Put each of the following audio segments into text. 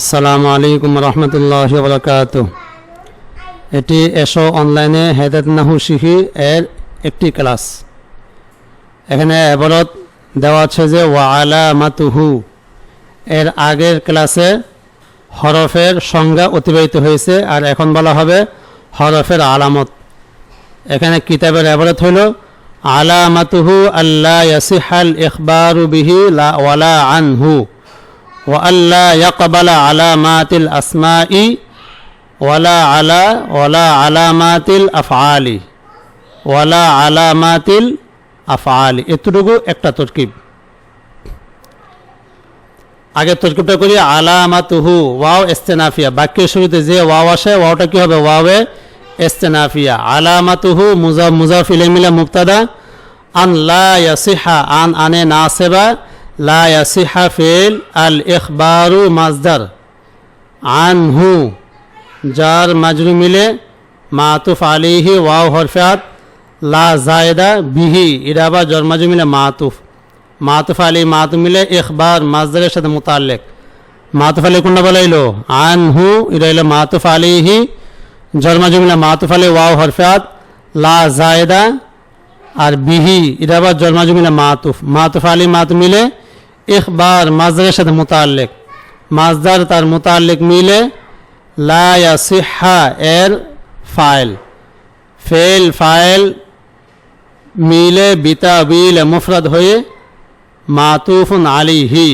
আসসালামু আলাইকুম রহমতুল্লাহ বরকাত এটি এসো অনলাইনে হেদাত নাহু শিখি এর একটি ক্লাস। এখানে এবারত দেওয়া আছে যে ওয়ালা মাতুহু এর আগের ক্লাসে হরফের সংজ্ঞা অতিবাহিত হয়েছে আর এখন বলা হবে হরফের আলামত। এখানে কিতাবের এবারত হইল আলামাতুহু আল্লাহ ইয়াসিহাল ইখবারু বিহি লা ওয়ালা আনহু। ওয়াল্লা ইয়াকবালা আলামাতিল আসমাই, ওয়ালা আলা, ওয়ালা আলামাতিল আফআলি, ওয়ালা আলামাতিল আফআলি। এতটুকু একটা তরকিব। আগের তরকিবটা করি, আলামাতুহু, ওয়াও ইস্তেনাফিয়া বাক্যের শুরুতে যে ওয়াও আসে, ওয়াওটা কি হবে? ওয়াওয়ে ইস্তেনাফিয়া আলামাতুহু, মুজা মুজাফিলে মিলা মুক্তাদা আন লা ইয়াসিহা, আন আনে না সেবা। ইয়াসিহা ফিল আল ইখবারু মাজদার আনহু, যার মাজরু মিলে মাতুফ আলিহি ওয়াও হরফাত লা জায়দা বিহি এটা আবার জর মাজরু মিলে মাতুফ। মাতুফ আলী মাতুফ মিলে ইখবার মাজদারের সাথে মোতাল্লেক। মাতুফ আলী কোনটা বলাইলো? আনহু, এটা হলো মাতুফ আলিহি জর মাজরু মিলে মাতুফ আলী ওয়াও হরফাত লা জায়দা আর বিহি এটা আবার জর মাজরু মিলে মাতুফ। মাতুফ আলী মাতুফ মিলে ইখবার মাজদারের সাথে মোতাল্লেক মাজদার তার মোতাল্লেক মিলে লা ইয়াসিহা এর ফাইল ফেল ফাইল মিলে বিতা বিল মুফরদ হয়ে মাতুফুন আলিহি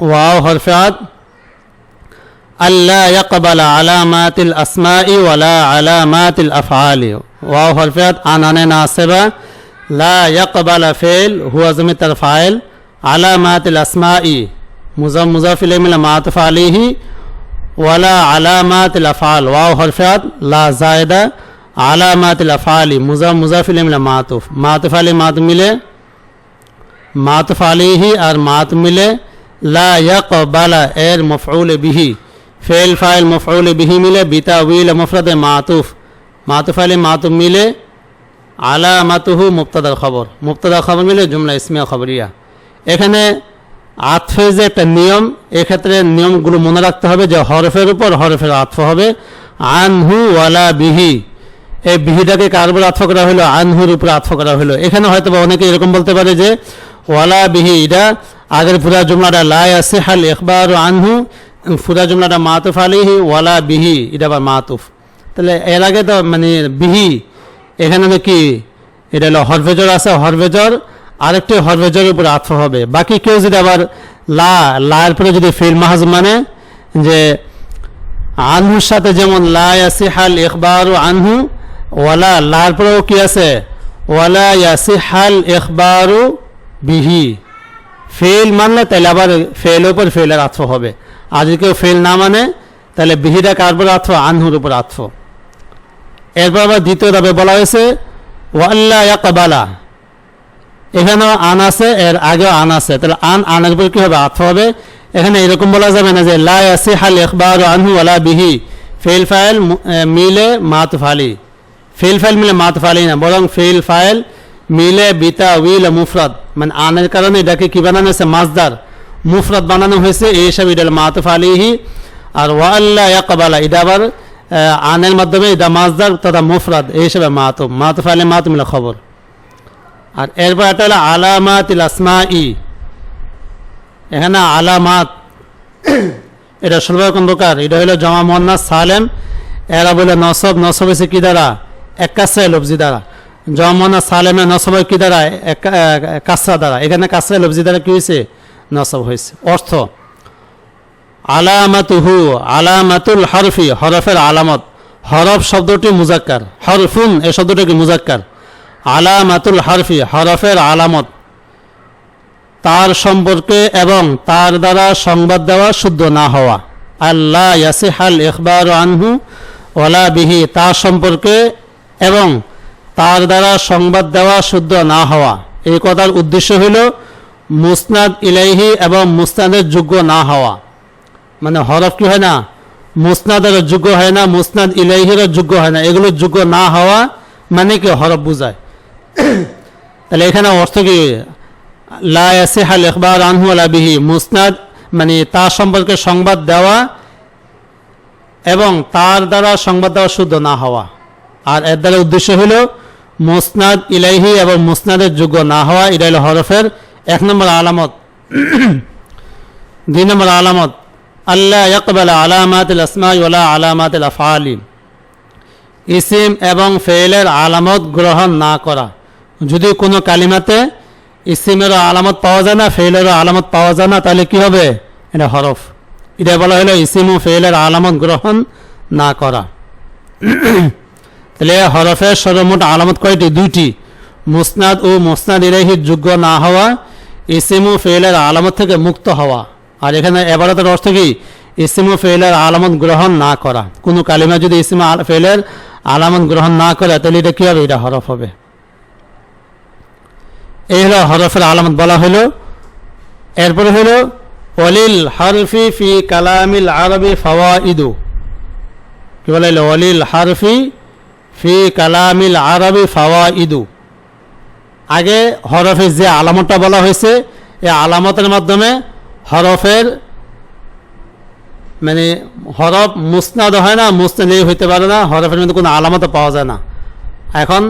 ওয়াও হরফাত আল্লাহ يقبل علامات الأسماء ولا علامات الأفعال واو حرفات আনানে নাসিবা লা ইয়াকবালা ফেল, হুয়া জমিত ফাইল, আলা মাতিল আসমাই, মুজাম মুজাফিল মাতফ আলিহি ওয়ালা আলা আলামাত লাফাল ওয়াও হরফাত লা জায়দা আলামাত লাফালি মুজা মুজাফিল মিলা মাতুফ মাতফালি মাত মিলে মাতুফালিহি আর মাত মিলে, লা ইয়াকবালা এর মফউল বিহি, ফেল ফাইল মফউল বিহি মিলে বিতা উইল মফরাদে মাতুফ মাতুফ আলি মাতুফ মিলে আলামাতুহু মুক্তাদার খবর। মুক্তাদার খবর মিলে জুমলা ইসমিয়া খবরিয়া। এখানে আতফে যে একটা নিয়ম, এক্ষেত্রে নিয়মগুলো মনে রাখতে হবে যে হরফের উপর হরফের আতফ হবে। আনহু ওয়ালা বিহি। এই বিহিটাকে কার উপর আতফ করা হলো? আনহুর উপর আতফ করা হলো। এখানে হয়তো বা অনেকে এরকম বলতে পারে যে ওয়ালা বিহি, এটা আগের পুরা জুমলাটা লাই আছে হাল ইকবার আনহু, পুরা জুমলাটা মাতুফ আলিহি ওয়ালা বিহি, এটা আবার মাতুফ। তাহলে এর আগে তো মানে বিহি এখানে নাকি এটা হলো হরভেজর আছে, হরভেজর, আরেকটি হরভেজরের উপর আত্ম হবে। বাকি কেউ যদি আবার লা, লায়ের পরে যদি ফিল মাহাজ মানে যে আনহুর সাথে যেমন লা ইয়াসিহাল ইখবার আনহু, ওয়ালা লার পরেও কি আছে? ওয়ালা ইয়াসিহাল ইখবারু বিহি। ফেল মানলে তাহলে আবার ফেলের উপর ফেলের আত্ম হবে। আর যদি কেউ ফেল না মানে তাহলে বিহিটা কার উপর আত্ম আনহুর উপর আত্ম এরপর আবার দ্বিতীয় ধাপে বলা হয়েছে, ওয়াল্লা ইয়াকবালা। এখানেও আন আছে, এর আগেও আন আছে। তাহলে আন আনের উপর কি হবে আথ হবে? এখানে এরকম বলা যাবে না যে, লা ইয়াসি হাল ইখবার আনহু ওয়ালা বিহি। ফেল ফাইল মিলে মাত ফালি। ফেল ফাইল মিলে মাত ফালি না, বরং ফেল ফাইল মিলে বিতা উইল মুফরাদ। মানে আনের কারণে এটাকে কি বানানো হয়েছে? মাজদার মুফরাদ বানানো হয়েছে, এই হিসাবে এটা মাত ফালিহি। আর ওয়াল্লা ইয়াকবালা, এটা আবার আনের মাধ্যমে এটা মাজদার তথা মুফরাদ, এই হিসেবে মাতুম। মাতুফ আলে মাতুমিলা খবর। আর এরপর একটা হলো আলামাত আসমা ই এখানে আলামাত, এটা ষোলো রকম প্রকার? এটা হলো জমা মোহান্নাস সালেম, এরা বলে নসব নসব হয়েছে কি দ্বারা? এক কাসরায় লফজি দ্বারা। জমা মোহান্নাস সালেমে নসব কি দ্বারা? এক কাসরা দ্বারা। এখানে কাসরায় লফজি দ্বারা কি হয়েছে নসব হয়েছে অর্থ আলামাতুহু, আলামাতুল হরফি, হরফের আলামত। হরফ শব্দটি মুজাক্কার। হরফুন এ শব্দটি মুজাক্কার? আলামাতুল হরফি, হরফের আলামত। তার সম্পর্কে এবং তার দ্বারা সংবাদ দেওয়া শুদ্ধ না হওয়া। আল্লাহ ইয়াসিহাল ইখবার আনহু ওলা বিহি তার সম্পর্কে এবং তার দ্বারা সংবাদ দেওয়া শুদ্ধ না হওয়া। এই কথার উদ্দেশ্য হইল, মুসনাদ ইলাইহি এবং মুসনাদের যোগ্য না হওয়া। মানে হরফ কি হয় না? মুসনাদের যোগ্য হয় না, মুসনাদ ইলাইহির যোগ্য হয় না। এগুলো যোগ্য না হওয়া মানে কি? হরফ বুঝায়। তাহলে এখানে অর্থ কি? লা ইয়াসিহাল ইখবার আনহু আলা বিহি। মুসনাদ মানে তার সম্পর্কে সংবাদ দেওয়া এবং তার দ্বারা সংবাদ দেওয়া শুদ্ধ না হওয়া। আর এর দ্বারা উদ্দেশ্য হল মুসনাদ ইলাইহি এবং মুসনাদের যোগ্য না হওয়া ইরাইল হরফের এক নম্বর আলামত। দুই নম্বর আলামত। আল্লাহ ইকবাল আলামাত আসমা ওলা আলামাত আফআলি। ইসিম এবং ফেলের আলামত গ্রহণ না করা। যদি কোনো কালিমাতে ইসিমেরও আলামত পাওয়া যায় না ফেলেরও আলামত পাওয়া যায় না, তাহলে কি হবে? এটা হরফ। এটা বলা হলো ইসিম ও ফেলের আলামত গ্রহণ না করা। তাহলে হরফের সর্বমোট আলামত কয়টি? দুইটি। মুসনাদ ও মুসনাদ ইলাহির যোগ্য না হওয়া ইসিম ও ফেলের আলামত থেকে মুক্ত হওয়া। আর এখানে এবারতের অর্থ কি? ইসিম ফেলের আলামত গ্রহণ না করা। কোনো কালিমা যদি ইসিম ফেলের আলামত গ্রহণ না করে, তাহলে এটা কি হবে? এটা হরফ হবে। এই হলো হরফের আলামত বলা হলো। এরপরে হলো অলিল হারফি ফি কালামিল আরবি ফাওয়াইদু। কি বলে হলো? অলিল হারফি ফি কালামিল আরবি ফাওয়াইদু। আগে হরফের যে আলামতটা বলা হয়েছে, এই আলামতের মাধ্যমে হরফের মানে হরফ মুসনাদ হয় না, মুসনাদ হইতে পারে না, হরফের মধ্যে কোনো আলামত পাওয়া যায় না। এখন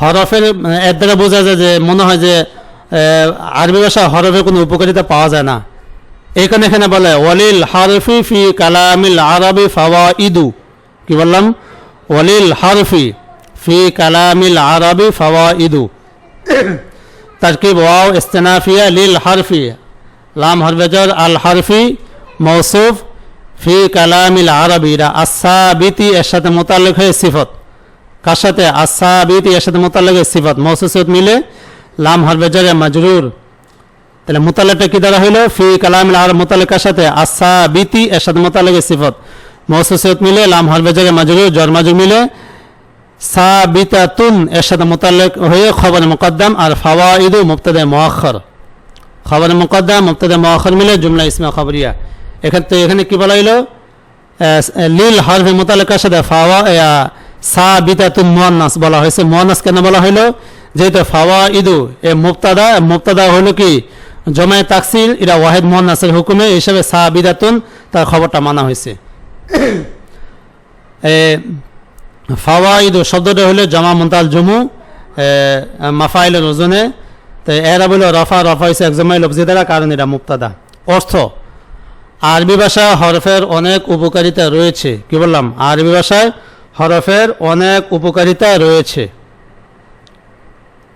হরফের মানে এর দ্বারা বোঝা যায় যে মনে হয় যে আরবি ভাষায় হরফের কোনো উপকারিতা পাওয়া যায় না। এইখানে এখানে বলে, ওয়ালিল হারফি ফি কালামিল আরবি ফাওয়া ইদু কি বললাম? ওয়ালিল হারফি ফি কালামিল আরবি ফাওয়া ইদু তরকিব, ওয়াও, ইস্তেনাফিয়া, লিল হারফি। লাম হরবেজর আল হারফি মৌসুফ ফি কালামিল আরবিরা। আসাবিতি এর সাথে মোতালেক হয়ে সিফত। কার সাথে? আসাবিতি এর সাথে মোতালেক হয়ে সিফত। মৌসুসিয়ত মিলে লাম হরবেজরে মাজরুর। তাহলে মোতালেকটা কি দ্বারা হইল? ফি কালামিল আর মোতালেকার সাথে? আসাবিতি এর সাথে মোতালেক হয়ে সিফত। মিলে লাম হরবেজরে মাজরুর, জর মাজুর মিলে সাবিতাতুন এর সাথে মোতালেক হয়ে খবর মুকদ্দাম আর ফাওয়াইদু মুবতাদা মুআখর খবর মুকদ্দাম মুবতাদা মুআখর মিলে জুমলা ইসমা খবরিয়া। তো এখানে কি বলা হইল? লিল হরফে মোতালেকার সাথে ফাওয়া আহ, সাবিতাতুন মুয়ান্নাস বলা হয়েছে। মুয়ান্নাস কেন বলা হইল? যেহেতু ফাওয়াইদু এ মুবতাদা মুক্তাদা হইল কি? জমায়ে তাকসির এটা ওয়াহিদ মুয়ান্নাসের হুকুমে হিসাবে সাবিদাতুন তার খবরটা মানা হয়েছে। এ, ফাওয়াইদ শব্দটা হলো জমা মুন্তাল জমু মাফাইলের ওজনে। তো এরা বলল রফা রফা হয়েছে একজমাই লফজি দ্বারা কারণ এটা মুক্তাদা অর্থ, আরবি ভাষায় হরফের অনেক উপকারিতা রয়েছে। কি বললাম? আরবি ভাষায় হরফের অনেক উপকারিতা রয়েছে।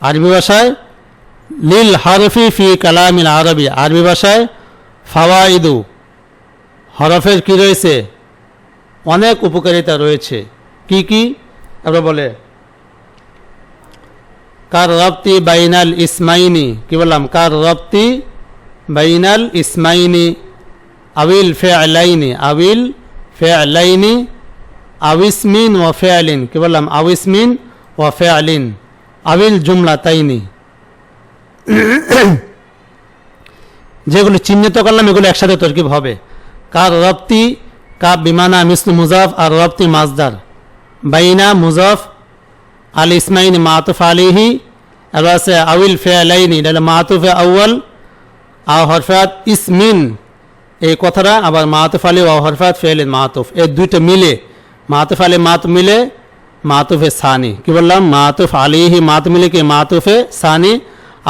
আরবি ভাষায় লিল হরফি ফি কালামিল আরবি। আরবি ভাষায় ফাওয়াইদু, হরফের কি রয়েছে? অনেক উপকারিতা রয়েছে। কি কি? আমরা বলে কার রপ্তি বাইনাল ইসমাইনি। কি বললাম? কার রপ্তি বাইনাল ইসমাইনি। আবিল ফে আলাইনি আবিল ফে আলাইনি আবিসমিন ও ফে আলিন কি বললাম? আবিসমিন ও ফে আলিন আবিল জুমলা তাইনি যেগুলো চিহ্নিত করলাম, এগুলো একসাথে তরকিব হবে। কার রপ্তি কাব বিমানা মিসলু মুজাফ আর রপ্তি মাজদার বাইনা মুজাফ আল ইসমাইন মাতুফ আলিহি আর আছে আউল ফে আলাইনি এটা মাতুফে আউয়াল, আও হরফাত ইসমিন। এই কথাটা আবার মাতুফ আলী ও হরফাত ফেলিন মাতুফ। এই দুইটা মিলে, মাতুফ আলী মাত মিলে, মাতুফে সানি। কি বললাম? মাতুফ আলিহি মাত মিলে কি মাতুফে সানি?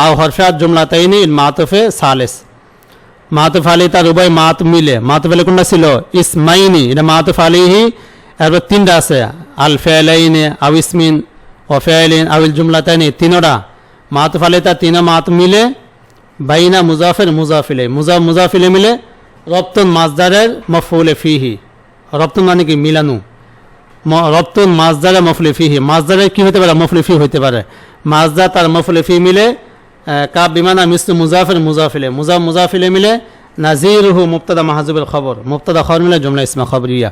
আও হরফাত জুমলা তাইনি মাতুফে সালেস। মাতুফ আলী তার উভয় মাত মিলে। মাতুফ আলী কোনটা ছিল? ইসমাইনি, এটা মাতুফ আলিহি এরপর তিনটা আছে, আল ফেলাইনে আউ ইসমিন ও ফেলিন আউল জুমলা তাইনি তিনোটা মাত ফালে তার তিনো মাত মিলে বাইনা মুজাফের মুজাফিলে মুজা মুজাফিলে মিলে রপ্তন মাজদারের মফুলে ফিহি রপ্তন মানে কি মিলানু রপ্তন মাজদারে মফলে ফিহি মাজদারে কি হতে পারে মফলে ফি হতে পারে মাজদা তার মফলে ফি মিলে কাব বিমানা মিসলু মুজাফির মুজাফিলে মুজা মুজাফিলে মিলে নাজির হু মুক্তাদা মাহাজুবের খবর মুক্তাদা খবর মিলে জুমলা ইসমা খবরিয়া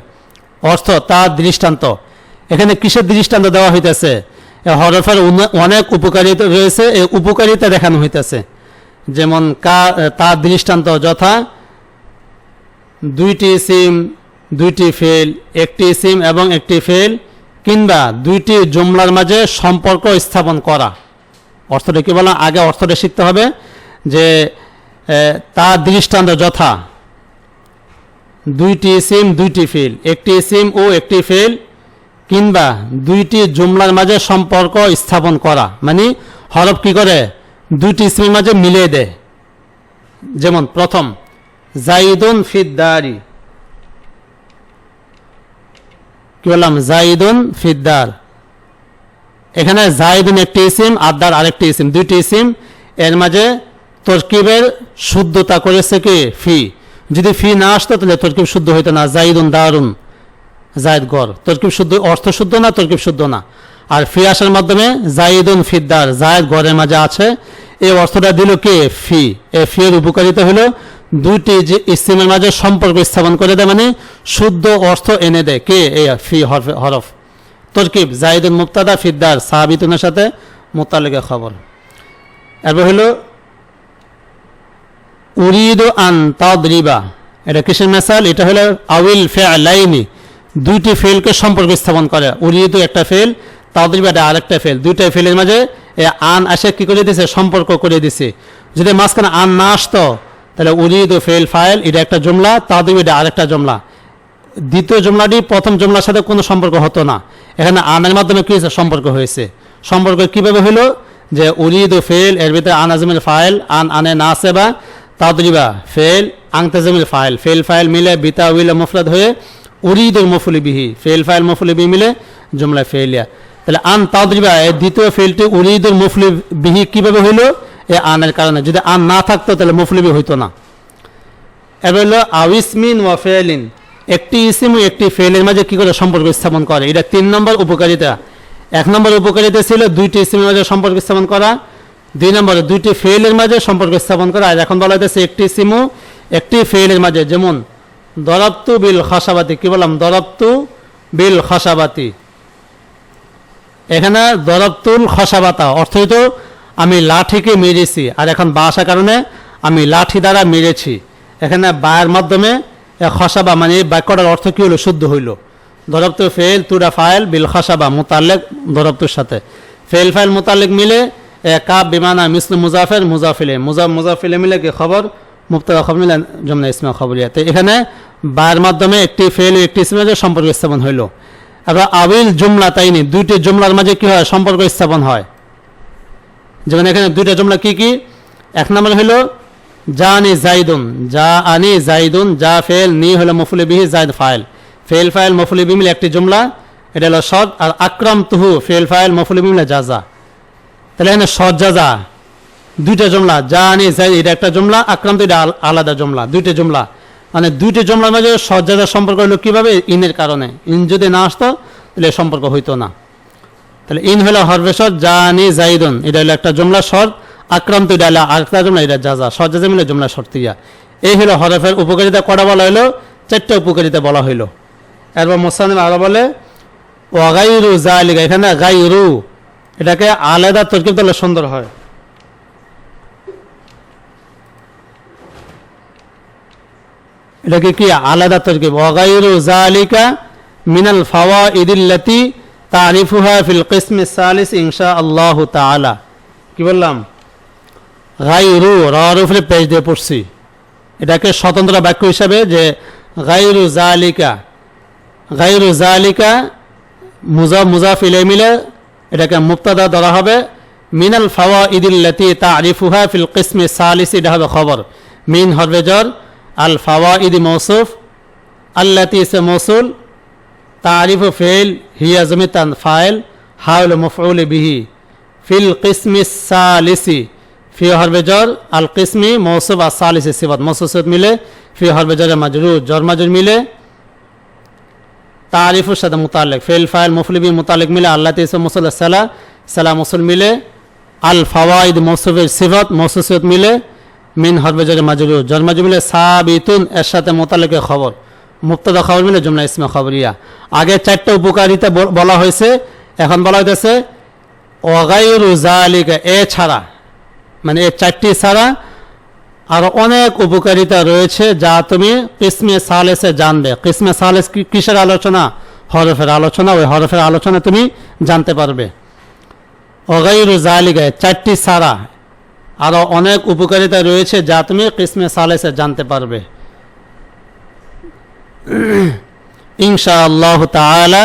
অর্থ তার দৃষ্টান্ত এখানে কিসের দৃষ্টান্ত দেওয়া হইতেছে? হরফের অনেক উপকারিতা রয়েছে এই উপকারিতা দেখানো হইতেছে। যেমন কা তার দৃষ্টান্ত যথা, দুইটি সিম, দুইটি ফেল, একটি সিম এবং একটি ফেল, কিংবা দুইটি জুমলার মাঝে সম্পর্ক স্থাপন করা। অর্থটা কি বললাম আগে অর্থটা শিখতে হবে যে তার দৃষ্টান্ত যথা, দুইটি সিম, দুইটি ফিল, একটি সিম ও একটি ফিল কিংবা দুইটি জুমলার মাঝে সম্পর্ক স্থাপন করা। মানে হরফ কি করে? দুইটি ইসিমের মাঝে মিলিয়ে দেয় যেমন প্রথম, জাইদুন ফিদ্দারি কি বললাম? জাইদুন ফিদ্দার এখানে জাইদুন একটি ইসিম আদার আরেকটি ইসিম। দুইটি ইসিম, এর মাঝে তরকিবের শুদ্ধতা করেছে কি? ফি। যদি ফি না আসতো, তাহলে তরকিব শুদ্ধ হইতো না। জাইদুন দারুণ। জায়দ গড়। তরকিব শুদ্ধ, অর্থ শুদ্ধ না, তরকিব শুদ্ধ না? আর ফি আসার মাধ্যমে জাইদুন ফিদ্দার, জায়দ গড়ের মাঝে আছে। এই অর্থটা দিল কে? ফি। এ ফি এর উপকারিতা হলো দুইটি যে ইসিমের মাঝে সম্পর্ক স্থাপন করে দেয় মানে শুদ্ধ অর্থ এনে দেয়। কে? এই ফি, হরফ তরকিব, জাইদুন মুক্তাদা ফিদ্দার, সাহাবিতুনের সাথে মোতালেকে খবর। এরপর হলো, উরিদ আন তাদরিবা। এটা কিসের মেসাল? এটা হলো আউইল ফে লাইনি দুইটি ফেলকে সম্পর্ক স্থাপন করে। উরিদ একটা ফেল তাদরিবা এটা আরেকটা ফেল দুইটা ফেলের মাঝে এ আন আসে কি করে দিছে? সম্পর্ক করে দিছে। যদি মাঝখানে আন না আসতো, তাহলে উরিদ ফেল ফাইল এটা একটা জমলা তাদরিবা এটা আরেকটা জমলা। দ্বিতীয় জমলাটি প্রথম জমলার সাথে কোনো সম্পর্ক হতো না। এখানে আনের মাধ্যমে কী সম্পর্ক হয়েছে। সম্পর্ক কীভাবে হলো যে উরিদ ফেল এর ভিতরে আন আজমের ফাইল, আন আনে না আসে সেবা তাদরিবা ফেল আংতাজমের ফাইল। ফেল ফাইল মিলে বিতা উইল মুফরাদ হয়ে উরিদ ও মফুলি বিহি ফেল ফাইল মফুলি বিহি মিলে জমলা ফেলিয়া তাহলে আন তাদরিবা এর দ্বিতীয় ফেলটি উরিদ ও মফুলি বিহি কীভাবে হইল এ আনের কারণে। যদি আন না থাকতো তাহলে মফুলি বিহি হইতো না। এবার হলো আউসমিন ওয়া ফেলিন একটি ইসিম ও একটি ফেলের মাঝে কি করে সম্পর্ক স্থাপন করে? এটা তিন নম্বর উপকারিতা। এক নম্বর উপকারিতা ছিল দুইটি ইসিমের মাঝে সম্পর্ক স্থাপন করা। দুই নম্বরে, দুইটি ফেলের মাঝে সম্পর্ক স্থাপন করা। আর এখন বলা হয়েছে একটি ইসিমু একটি ফেলের মাঝে। যেমন দরপ্তু বিল খসাবাতি। কি বললাম? দরপ্তু বিল খসাবাতি। এখানে দরপ্তুল খসাবাতা অর্থ হইতো আমি লাঠিকে মেরেছি, আর এখন বা আসার কারণে আমি লাঠি দ্বারা মেরেছি। এখানে বায়ের মাধ্যমে খসাবা মানে এই বাক্যটার অর্থ কি হলো? শুদ্ধ হইল। দরপ্ত ফেল তুরা ফাইল বিল খসাবা মোতালেক দরপ্তুর সাথে। ফেল ফাইল মোতালেক মিলে কাব বিমানা মিসলু মুজাফের মুজাফিলে। মুজা মুজাফিলে মিলে কি খবর? মুক্তাদা খবর মিলে জমনা ইসমা খবরিয়া। তো এখানে বায়ের মাধ্যমে একটি ফেল একটি ইসমের মাঝে সম্পর্ক স্থাপন হইল। আবার আবিল জুমলা তাইনি, দুইটি জুমলার মাঝে কি হয়? সম্পর্ক স্থাপন হয়। যেমন এখানে দুইটা জুমলা কি কি? এক নম্বর হলো যা আনি জাইদুন যা আনি জাইদুন, যা ফেল নি হলো মফুলি বিহি, জাইদ ফাইল। ফেল ফাইল, মফুলি বিমিল একটি জুমলা, এটা হলো সদ, আর আকরাম তুহু ফেল ফাইল, মফুলি বিমিল জাজা তাহলে এখানে সদ জাজা দুইটা জুমলা যা আনি জাইদ, এটা একটা জুমলা আকরাম তো এটা আলাদা জুমলা, দুইটা জুমলা। মানে দুইটি জুমলার মাঝে সদ জাজার সম্পর্ক হলো কীভাবে? ইনের কারণে। ইন যদি না আসতো, তাহলে সম্পর্ক হইতো না। তাহলে ইন হলো হরফেশর জানি জাইদুন। এটা হলো একটা জুমলা শর্ত আক্রান্ত এটা হলো আরেকটা জমলা, এটা যা শর্ত জাজা মিলে জুমলা শর্তিয়া এই হলো হরফের উপকারিতা কটা বলা হলো চারটে উপকারিতা বলা হইল। এরপর মোসানিম আরও বলে, ওয়াগাইরু জালিকা, এখানে গাইরু। এটাকে আলাদা তরকিব দিলে সুন্দর হয়। এটাকে কি আলাদা তরকিব? ওয়াগাইরু জালিকা মিনাল ফাওয়া ইদিল্লাতি তারিফুহা ফিল কিসমে সালিস ইনশা আল্লাহ তাআলা। কি বললাম? গাইরু উপরে পেজ দিয়ে পড়ছি। এটাকে স্বতন্ত্র বাক্য হিসাবে যে গাইরু জালিকা গাইরু জালিকা মুজা মুজাফ মিলে এটাকে মুক্তাদা ধরা হবে। মিনাল ফাওয়া ইদিল্লাতি তারিফুহা ফিল কিসমে সালিস, এটা হবে খবর। মিন হরবেজর আল ফাওয়া ইদি মৌসুফ আল্লাতি সে মৌসুল তারিফ ফেল হিয়া জমিতান ফাইল হাউল মফউল বিহি ফিল কিসমি সালিসি ফি হরবেজর আল কিসমি মৌসুফ আর সালিসি সিবাত মৌসুফ মিলে ফি হরবেজর মাজরু জর মাজুর মিলে তারিফুর সাথে মুতালেক ফেল ফাইল মুফলিবি মুতালেক মিলে আল্লাহ তিস মুসল সালা সালা মুসুল মিলে আল ফাওয়াইদ মৌসুফের সিফত মৌসুফিয়ত মিলে মিন মাজরু জর মাজুর মিলে সাবিতুন, এর সাথে মোতালেকের খবর। মুক্তদা খবর মিলে জুমলা ইসমা খবরিয়া আগে চারটা উপকারিতা বলা হয়েছে, এখন বলা হইতেছে অগাইরু জালিকা এ ছাড়া। মানে এ চারটি ছাড়া আর অনেক উপকারিতা রয়েছে যা তুমি কিসমে সালেসে জানবে। কিসমে সালেস কিসের আলোচনা? হরফের আলোচনা, ওই হরফের আলোচনা তুমি জানতে পারবে। অগাইরু জালিকা চারটি ছাড়া। আরও অনেক উপকারিতা রয়েছে যা তুমি কিসমে সালেসে জানতে পারবে। ইনশা আল্লাহ তালা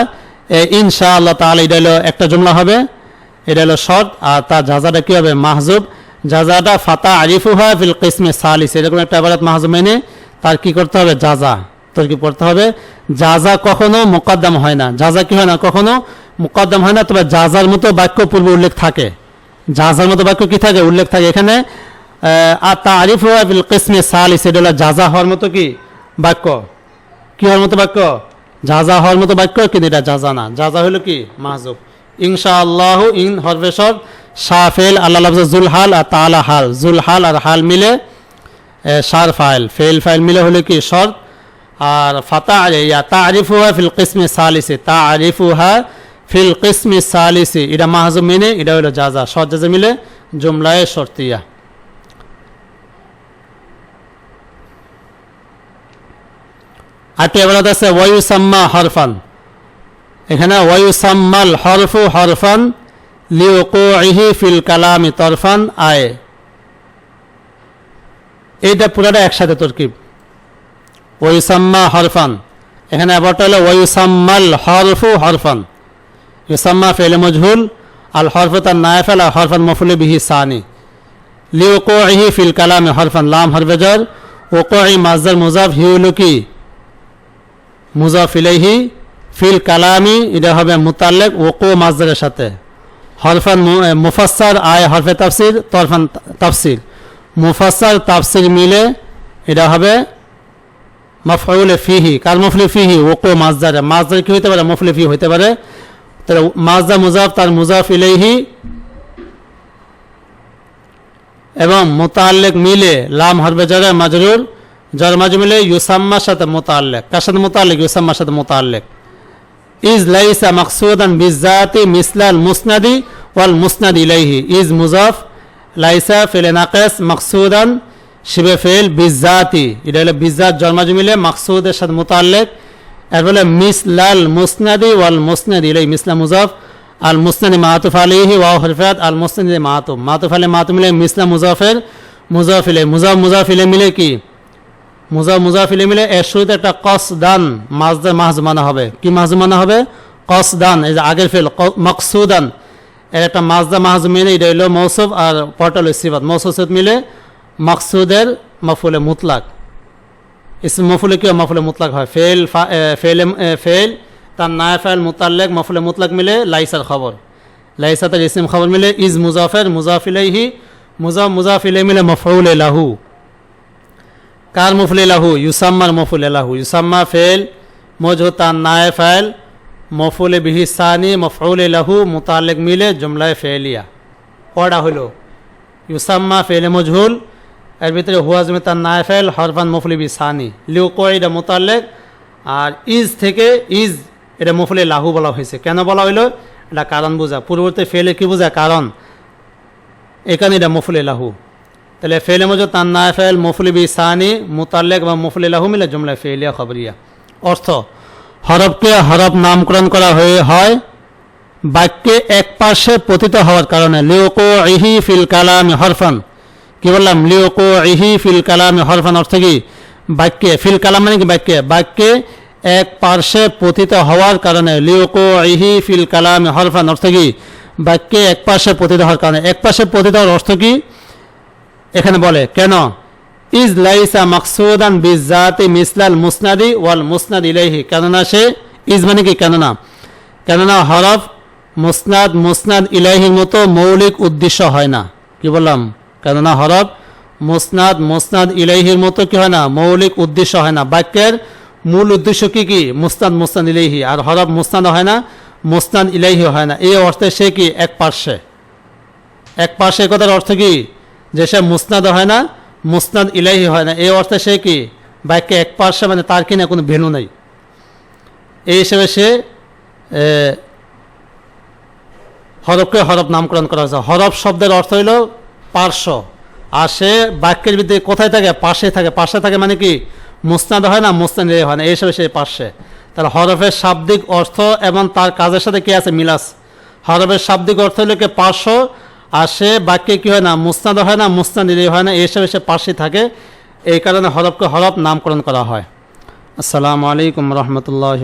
ইনশা আল্লাহ তালা এটা হলো একটা জুমলা হবে, এটা হলো শর্ত, আর তার জাজাটা কী হবে? মাহজুব। জাজাটা ফাতা আরিফুহা ফিল কিসমে সালিস, এরকম একটা আবারত মাহজুব মেনে তার কি করতে হবে? জাজা তোর কি পড়তে হবে? জাজা কখনো মোকদ্দম হয় না। জাজা কি হয় না? কখনো মোকদ্দম হয় না, তবে জাজার মতো বাক্য পূর্বে উল্লেখ থাকে। জাজার মতো বাক্য কি থাকে? উল্লেখ থাকে এখানে আর তা আরিফ বিল কিসমে সালিস, এটা হলো জাজা হওয়ার মতো কি? বাক্য। কি হওয়ার মতো বাক্য? জাজা হওয়ার মতো বাক্য, কিন্তু এটা জাজা না। জাজা হলো কি? মাহজুব। ইনশা আল্লাহ ইন হরফেশর শাফেল আল্লাহ জুল হাল আর তালা হাল। জুল হাল আর হাল মিলে সার ফাইল। ফেল ফাইল মিলে হলো কি? শর্ত। আর ফাতা ইয়া তারিফুহা ফিল কিসমে সালিসে তারিফুহা ফিল কিসমে সালিসি, এটা মাহজুব মেনে এটা হলো জাজা শর্ত জাজা মিলে, জুমলায় শর্তিয়া। আরেকটি এবারত আছে ওয়ুসাম্মা হরফান। এখানে ওয়ুসাম্মাল হরফু হরফান ফিল কালামি তরফান এইটা পুরাটা একসাথে তরকিব। ওয়ুসাম্মা হরফান। এখানে আবারটা হলো ওয়ুসাম্মাল হরফু হরফান। ইউসাম্মা ফেলে মজহুল আল হরফ তার নায়ফেল আর হরফান মফুলে বিহি সানি লিওকোহি ফিল কালামি হরফান লাম হরফেজর ওকোহি মাজদার মুজাফ হিউলুকি মুজাফ ইলাইহি ফিল কালামি এটা হবে মুতাল্লেক ওকো মাজদারের সাথে হরফান মু- এ, আয় হরফে তাফসির তরফান তাফসির মুফাসসার তাফসির মিলে এটা হবে মফউলে ফিহি কার মফলি ফিহি ওকো মাজদারে মাজদার কি হইতে পারে মফলে ফি হইতে পারে তাহলে মাজদা মুজাফ, তার মুজাফ ইলাইহি এবং মোতাল্লেক মিলে লাম হরবে জরে মাজরুর জর মাজ মিলে ইউসাম্মার সাথে মোতাল্লেক কার সাথে মোতাল্লেক ইউসাম্মার সাথে মোতাল্লেক ইজ লাইসা মাকসুদান বিজাতি মিসলাল মুসনাদি ওয়াল মুসনাদ ইলাইহি। ইজ মুজাফ লাইসা ফেলে নাকেস মাকসুদান, শিবে ফেল বিজাতি। এটা হলো বিজাত জন্মাজ মিলে মাকসুদের সাথে মোতাল্লেক এর বলে, মিসলাল মুসনাদি ওয়াল মুসনাদ ইলাই মিসলা মুজাফ, আল মুসনাদি মাহাতুফ আলিহি ওয়া হরফাত আল মুসনাদি মাহাতুফ মাহাতুফ আলী মাহাতুফ মিলে মিসলা মুজাফের, মুজাফ ইলাই মুজাফ মুজাফ ইলাই মিলে কি? মুজা মুজাফিলে মিলে এর শুরুতে একটা কস দান মাজদে মাহজ মানা হবে। কি মাহজ মানা হবে? কস দান এই যে আগের ফেল মকসুদান। এর একটা মাজদা মিলে, এটা হইল মৌসুফ আর পটাল সিবাদ মৌসুফ মিলে মকসুদের মফুলে মুতলাক। ইসম মফুলে কি হয়? মফুলে মুতলাক হয় ফেল ফা- এ, ফেল এ, ফেল তার নায় ফাইল মুতাল্লেক মফুলে মুতলাক মিলে লাইসার খবর লাইসা তার ইসিম খবর মিলে ইজ মুজাফের মুজাফিলেহি মুজা মুজাফিলে মিলে মফউল লাহু কার মফুল লাহু ইউসাম্মার মফুল লাহু ইউসাম্মা ফেল মজহু তার নায় ফাইল মফুল বিহি সানি মফউল লাহু মুতাল্লিক মিলে জুমলায় ফেলিয়া এর ভিতরে হুয়াজমে তার নায় ফাইল হরফান মফুল বি সানি লিউ কয় এটা মুতাল্লেক। আর ইজ থেকে ইজ, এটা মফুলে লাহু বলা হয়েছে। কেন বলা হইল? এটা কারণ বোঝা। পূর্ববর্তী ফেলে কি বোঝা কারণ। এখানে এটা মফুলে লাহু। তাহলে ফেলে মজো তার না ফেল মফুলি বি সানি মুতাল্লেক বা মফুলি লাহু মিলে জুমলা ফেলিয়া, খবরিয়া। অর্থ হরফকে হরফ নামকরণ করা হয়ে হয় বাক্যে এক পার্শ্বে পতিত হওয়ার কারণে। লিওকো ইহি ফিল কালামি হরফান। কি বললাম? লিওকো ইহি ফিল কালামি হরফান অর্থ কি? বাক্যে, ফিল কালাম মানে কি বাক্যে? বাক্যে এক পার্শ্বে পতিত হওয়ার কারণে লিওকো ইহি ফিল কালামি হরফান অর্থ কি? বাক্যে এক পার্শ্বে পতিত হওয়ার কারণে। এক পার্শ্বে পতিত হওয়ার অর্থ কি? এখানে বলে, কেন? ইজ লাইসা মাকসুদান বিজাতি মিসলাল মুসনাদি ওয়াল মুসনাদ ইলাইহি। কেননা সে, ইজ মানে কি? কেননা। কেননা হরফ মুসনাদ মুসনাদ ইলাইহির মতো মৌলিক উদ্দেশ্য হয় না। কি বললাম? কেননা হরফ মুসনাদ মুসনাদ ইলাইহির মতো কি হয় না? মৌলিক উদ্দেশ্য হয় না। বাক্যের মূল উদ্দেশ্য কি কি? মুসনাদ মুসনাদ ইলাইহি। আর হরফ মুসনাদ হয় না, মুসনাদ ইলাইহি হয় না। এই অর্থে সে কি? এক পার্শ্বে। এক পার্শ্বে কথার অর্থ কি? যে সে মুসনাদ হয় না, মুসনাদ ইলাইহি হয় না। এই অর্থে সে কি? বাক্যে এক পার্শ্বে মানে তার কিনা কোনো ভেনু নেই। এই হিসেবে সে হরফকে হরফ নামকরণ করা হয়েছে। হরফ শব্দের অর্থ হইল পার্শ্ব। আর সে বাক্যের ভিতরে কোথায় থাকে? পাশে থাকে। পাশে থাকে মানে কি? মুস্তাদ হয় না? ইলাহি হয় না। এই হিসেবে সে পার্শ্বে। তাহলে হরফের শাব্দিক অর্থ এবং তার কাজের সাথে কি আছে? মিলাস। হরফের শাব্দিক অর্থ হইল কি? পার্শ্ব। আর সে বাক্যে কি হয় না? মুস্তাদ হয় না? মুস্তাদ ইলাই হয় না? এই হিসেবে সে পাশে থাকে। এই কারণে হরফকে হরফ নামকরণ করা হয়। আসসালামু আলাইকুম রহমতুল্লাহ